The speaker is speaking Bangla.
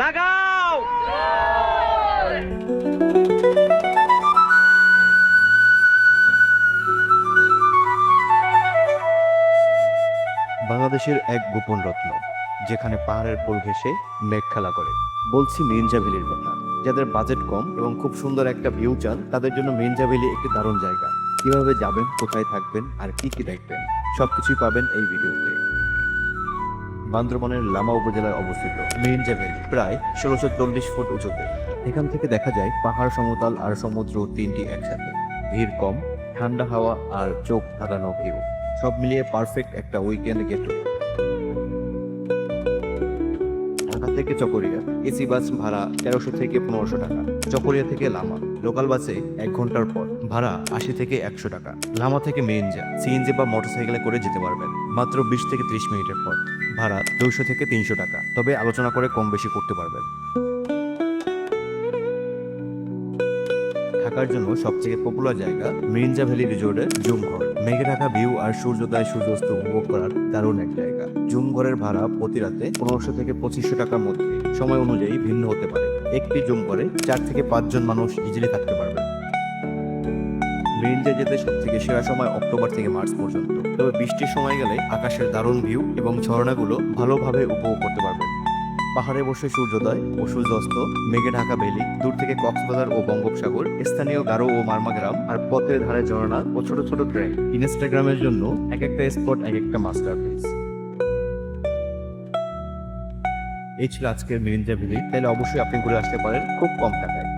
লাগাও। বাংলাদেশের এক গোপন রত্ন, যেখানে পাহাড়ের পোল ঘেঁষে মেঘ খেলা করে। বলছি মির্জা ভ্যালির কথা। যাদের বাজেট কম এবং খুব সুন্দর একটা ভিউ চান, তাদের জন্য মির্জা ভ্যালি একটি দারুণ জায়গা। কীভাবে যাবেন, কোথায় থাকবেন, আর কি কি দেখবেন, সবকিছুই পাবেন এই ভিডিওতে। বান্দরবনের লামা উপজেলায় অবস্থিত। মির্জা ভ্যালি প্রায় ষোলোশো চল্লিশ ফুট উঁচুতে। এখান থেকে দেখা যায় পাহাড়, সমতল আর সমুদ্র তিনটি একসাথে। ভিড় কম, ঠান্ডা হাওয়া আর চোখ ধাঁধানো ভিউ সব মিলিয়ে পারফেক্ট একটা উইকেন্ড গেট ঢাকা থেকে চকরিয়া, এসি বাস ভাড়া তেরোশো থেকে পনেরোশো টাকা। চকরিয়া থেকে লামা লোকাল বাসে এক ঘণ্টার পর ভাড়া আশি থেকে একশো টাকা। লামা থেকে মেনজা সিএনজি বা মোটরসাইকেলে করে যেতে পারবেন। মাত্র বিশ থেকে ত্রিশ মিনিটের পর। ভাড়া দুইশো থেকে তিনশো টাকা। তবে আলোচনা করে কম বেশি করতে পারবেন। থাকার জন্য সবথেকে পপুলার জায়গা মিরিঞ্জা ভ্যালি রিজোর্টের জুমঘর। মেঘে ঢাকা ভিউ আর সূর্যোদয় সূর্যাস্ত উপভোগ করার দারুণ এক জায়গা। জুমঘরের ভাড়া প্রতি রাতে পনেরোশো থেকে পঁচিশশো টাকার মধ্যে। সময় অনুযায়ী ভিন্ন হতে পারে। একটি জুমঘরে চার থেকে পাঁচজন মানুষ ইজিলি থাকতে পারবে। মিরিঞ্জা যেতে সব থেকে সেরা সময় অক্টোবর থেকে মার্চ পর্যন্ত। তবে বৃষ্টির সময় গেলে আকাশের দারুণ ভিউ এবং ঝর্ণাগুলো ভালোভাবে উপভোগ করতে পারবেন পাহাড়ে বসে সূর্যোদয় ও সূর্যাস্ত, মেঘে ঢাকা বেলি দূর থেকে কক্সবাজার ও বঙ্গোপসাগর, স্থানীয় গারো ও মারমা গ্রাম আর পথের ধারে ঝর্ণা ও ছোট ছোট ট্রেন ইনস্টাগ্রামের জন্য এক একটা স্পট এক একটা মাস্টার মাস্টারপিস এই ছিল আজকের মিরিঞ্জা ভিলি তাহলে অবশ্যই আপনি ঘুরে আসতে পারেন খুব কম টাকায়।